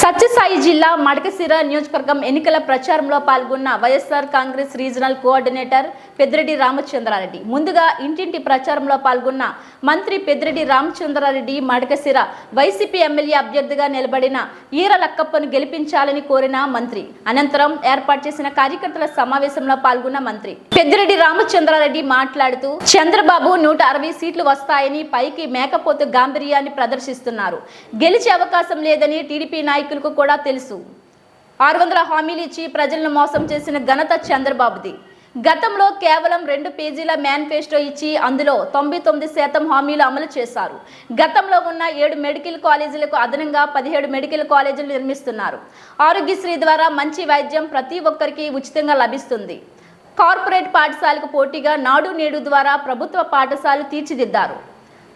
సత్యసాయి జిల్లా మడకసిర నియోజకవర్గం ఎన్నికల ప్రచారంలో పాల్గొన్న YSR Congress regional coordinator Peddireddy Ramachandrareddy. ముందుగా ఇంటింటి ప్రచారంలో పాల్గొన్న మంత్రి పెద్దిరెడ్డి రామచంద్రారెడ్డి మడకసిర వైసీపీ ఎమ్మెల్యే అభ్యర్థిగా నిలబడిన ఈర లక్కప్పను గెలిపించాలని కోరిన మంత్రి. అనంతరం ఏర్పాటు చేసిన కార్యకర్తల సమావేశంలో పాల్గొన్న మంత్రి. పెద్దిరెడ్డి రామచంద్రారెడ్డి మాట్లాడుతూ చంద్రబాబు నూట అరవై సీట్లు వస్తాయని పైకి మేకపోతు గాంభీర్యాన్ని ప్రదర్శిస్తున్నారు. గెలిచే అవకాశం లేదని టీడీపీ నాయకులకు కూడా తెలుసు. ఆరు వందల హామీలు ఇచ్చి ప్రజలను మోసం చేసిన ఘనత చంద్రబాబుది. గతంలో కేవలం రెండు పేజీల మేనిఫెస్టో ఇచ్చి అందులో తొంభై తొమ్మిది శాతం హామీలు అమలు చేశారు. గతంలో ఉన్న ఏడు మెడికల్ కాలేజీలకు అదనంగా పదిహేడు మెడికల్ కాలేజీలు నిర్మిస్తున్నారు. ఆరోగ్యశ్రీ ద్వారా మంచి వైద్యం ప్రతి ఒక్కరికి ఉచితంగా లభిస్తుంది. కార్పొరేట్ పాఠశాలకు పోటీగా నాడు నేడు ద్వారా ప్రభుత్వ పాఠశాలలు తీర్చిదిద్దారు.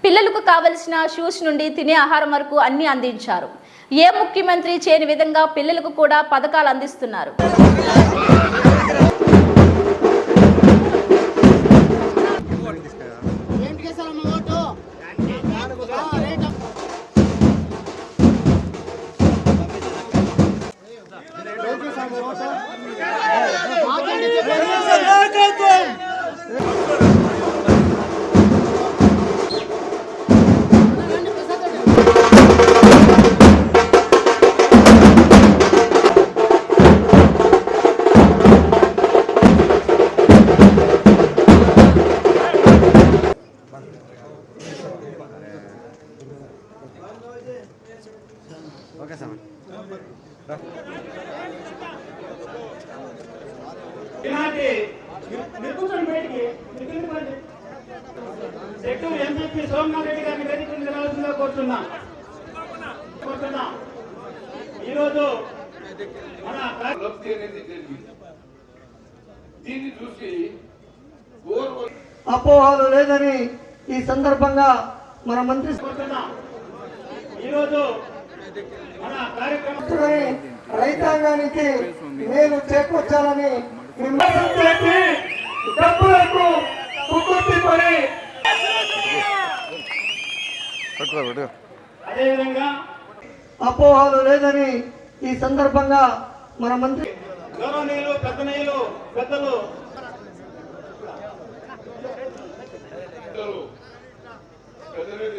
పిల్లలకు కావలసిన షూస్ నుండి తినే ఆహారం వరకు అన్ని అందించారు. ఏ ముఖ్యమంత్రి చేయని విధంగా పిల్లలకు కూడా పథకాలు అందిస్తున్నారు? ఏంటికి okay sir. Sector MP Somnath Reddy గారిని వేదిక కోరుతున్నా కోరుతున్నా ఈరోజు మన దీన్ని చూసి అపోహలు లేదని ఈ సందర్భంగా మన మంత్రి ఈరోజు రైతాంగానికి నేను చేకూర్చాలని డబ్బులకు అదేవిధంగా అపోహలు లేదని ఈ సందర్భంగా మన మంత్రి గౌరవనీయులు పెద్దనీయులు పెద్దలు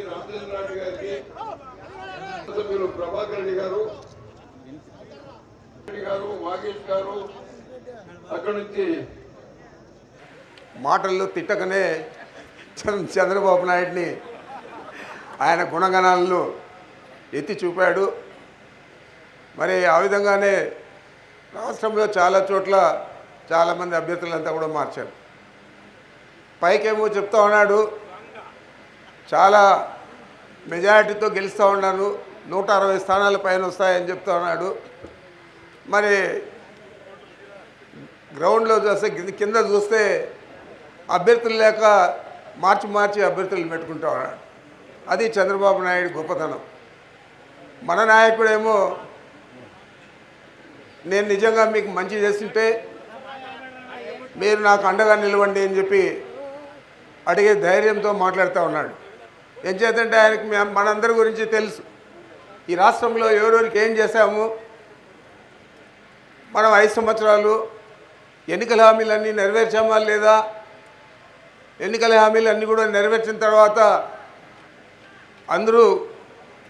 రామచంద్రరావు గారికి గారు గారు వాగేష్ గారు అక్కడి నుంచి మాటల్లో తిట్టకనే చంద్ర- చంద్రబాబు నాయుడిని ఆయన గుణగణాలను ఎత్తి చూపాడు. మరి ఆ విధంగానే రాష్ట్రంలో చాలా చోట్ల చాలామంది అభ్యర్థులంతా కూడా మార్చారు. పైకేమో చెప్తా ఉన్నాడు. చాలా మెజారిటీతో గెలుస్తూ ఉన్నాను. నూట అరవై స్థానాల పైన వస్తాయని చెప్తున్నాడు మరి గ్రౌండ్లో చూస్తే కింద- చూస్తే అభ్యర్థులు లేక మార్చి మార్చి అభ్యర్థులు పెట్టుకుంటా ఉన్నాడు. అది చంద్రబాబు నాయుడు గొప్పతనం. మన నాయకుడేమో నేను నిజంగా మీకు మంచి చేస్తుంటే మీరు నాకు అండగా నిలవండి అని చెప్పి అడిగే ధైర్యంతో మాట్లాడుతూ ఉన్నాడు. ఏం చేతంటే ఆయనకి మేము మనందరి గురించి తెలుసు. ఈ రాష్ట్రంలో ఎవరెవరికి ఏం చేశాము? మనం ఐదు సంవత్సరాలు ఎన్నికల హామీలన్నీ నెరవేర్చామా లేదా? ఎన్నికల హామీలు అన్నీ కూడా నెరవేర్చిన తర్వాత అందరూ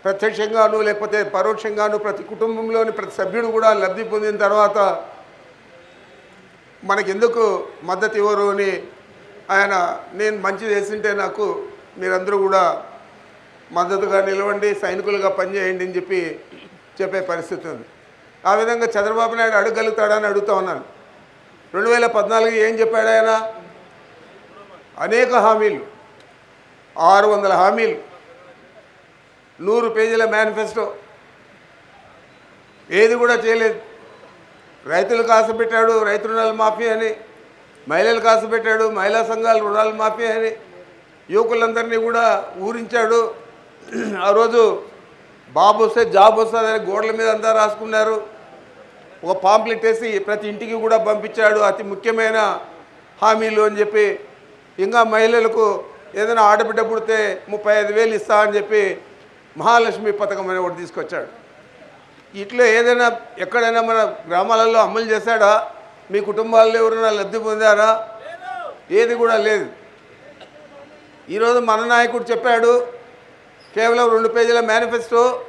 ప్రత్యక్షంగాను లేకపోతే పరోక్షంగాను ప్రతి కుటుంబంలోని ప్రతి సభ్యుడు కూడా లబ్ధి పొందిన తర్వాత మనకెందుకు మద్దతు ఇవ్వరు అని ఆయన నేను మంచి చేసింటే నాకు మీరందరూ కూడా మద్దతుగా నిలవండి సైనికులుగా పనిచేయండి అని చెప్పి చెప్పే పరిస్థితి ఉంది. ఆ విధంగా చంద్రబాబు నాయుడు అడగలుగుతాడని అడుగుతా ఉన్నాను. రెండు వేల పద్నాలుగు ఏం చెప్పాడు ఆయన? అనేక హామీలు ఆరు వందల హామీలు నూరు పేజీల మేనిఫెస్టో ఏది కూడా చేయలేదు. రైతులు కాసు పెట్టాడు రైతు రుణాలు మాఫీ అని మహిళలు కాసు పెట్టాడు మహిళా సంఘాలు రుణాలు మాఫీ అని యువకులందరినీ కూడా ఊరించాడు. ఆ రోజు బాబు వస్తే జాబ్ వస్తుందని గోడల మీద అంతా రాసుకున్నారు. ఒక పాంప్లెట్ వేసి ప్రతి ఇంటికి కూడా పంపించాడు. అతి ముఖ్యమైన హామీలు అని చెప్పి ఇంకా మహిళలకు ఏదైనా ఆడబిడ్డ పుడితే ముప్పై ఐదు వేలు ఇస్తా అని చెప్పి మహాలక్ష్మి పథకం అని ఒకటి తీసుకొచ్చాడు. ఇట్లా ఏదైనా ఎక్కడైనా మన గ్రామాలలో అమలు చేశాడా? మీ కుటుంబాల్లో ఎవరైనా లబ్ధి పొందారా? ఏది కూడా లేదు. ఈరోజు మన నాయకుడు చెప్పాడు కేవలం రెండు పేజీల మేనిఫెస్టో.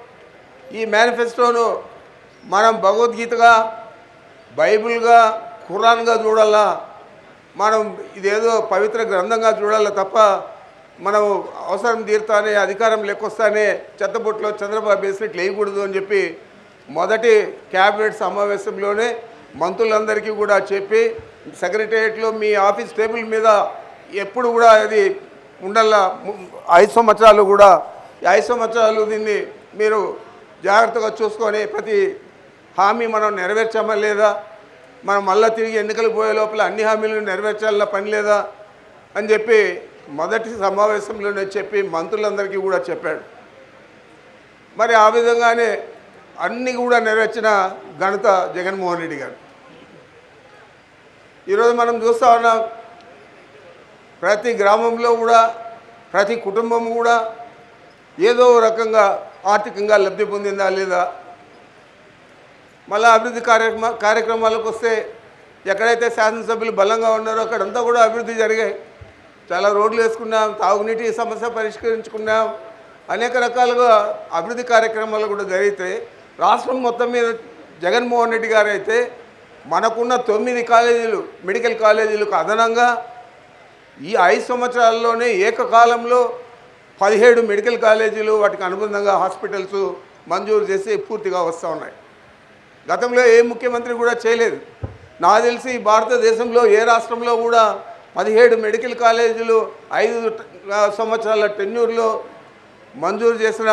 ఈ మేనిఫెస్టోను మనం భగవద్గీతగా బైబిల్గా ఖురాన్గా చూడాలా? మనం ఇదేదో పవిత్ర గ్రంథంగా చూడాలా తప్ప మనం అవసరం తీరుతానే అధికారం లెక్కొస్తానే చెత్తబొట్లో చంద్రబాబు వేసినట్లు వేయకూడదు అని చెప్పి మొదటి క్యాబినెట్ సమావేశంలోనే మంత్రులందరికీ కూడా చెప్పి సెక్రటేరియట్లో మీ ఆఫీస్ టేబుల్ మీద ఎప్పుడు కూడా అది ఉండాలా? ము- ఐదు సంవత్సరాలు కూడా ఐదు సంవత్సరాలు దీన్ని మీరు జాగ్రత్తగా చూసుకొని ప్రతి హామీ మనం నెరవేర్చామా లేదా? మనం మళ్ళీ తిరిగి ఎన్నికలు పోయే లోపల అన్ని హామీలను నెరవేర్చాలన్న పని లేదా? అని చెప్పి మొదటి సమావేశంలోనే చెప్పి మంత్రులందరికీ కూడా చెప్పాడు. మరి ఆ విధంగానే అన్నీ కూడా నెరవేర్చిన ఘనత జగన్మోహన్ రెడ్డి గారు. ఈరోజు మనం చూస్తూ ఉన్నాం ప్రతి గ్రామంలో కూడా ప్రతి కుటుంబం కూడా ఏదో రకంగా ఆర్థికంగా లబ్ధి పొందిందా లేదా? మళ్ళీ అభివృద్ధి కార్యక్రమ కార్యక్రమాలకు వస్తే ఎక్కడైతే శాసనసభ్యులు బలంగా ఉన్నారో అక్కడంతా కూడా అభివృద్ధి జరిగాయి. చాలా రోడ్లు వేసుకున్నాం తాగునీటి సమస్య పరిష్కరించుకున్నాం. అనేక రకాలుగా అభివృద్ధి కార్యక్రమాలు కూడా జరిగితే రాష్ట్రం మొత్తం మీద జగన్మోహన్ రెడ్డి గారు అయితే మనకున్న తొమ్మిది కాలేజీలు మెడికల్ కాలేజీలకు అదనంగా ఈ ఐదు సంవత్సరాల్లోనే ఏకకాలంలో పదిహేడు మెడికల్ కాలేజీలు వాటికి అనుబంధంగా హాస్పిటల్స్ మంజూరు చేసి పూర్తిగా వస్తూ ఉన్నాయి. గతంలో ఏ ముఖ్యమంత్రి కూడా చేయలేదు. నాకు తెలిసి భారతదేశంలో ఏ రాష్ట్రంలో కూడా పదిహేడు మెడికల్ కాలేజీలు ఐదు సంవత్సరాల టెన్యూర్లో మంజూరు చేసిన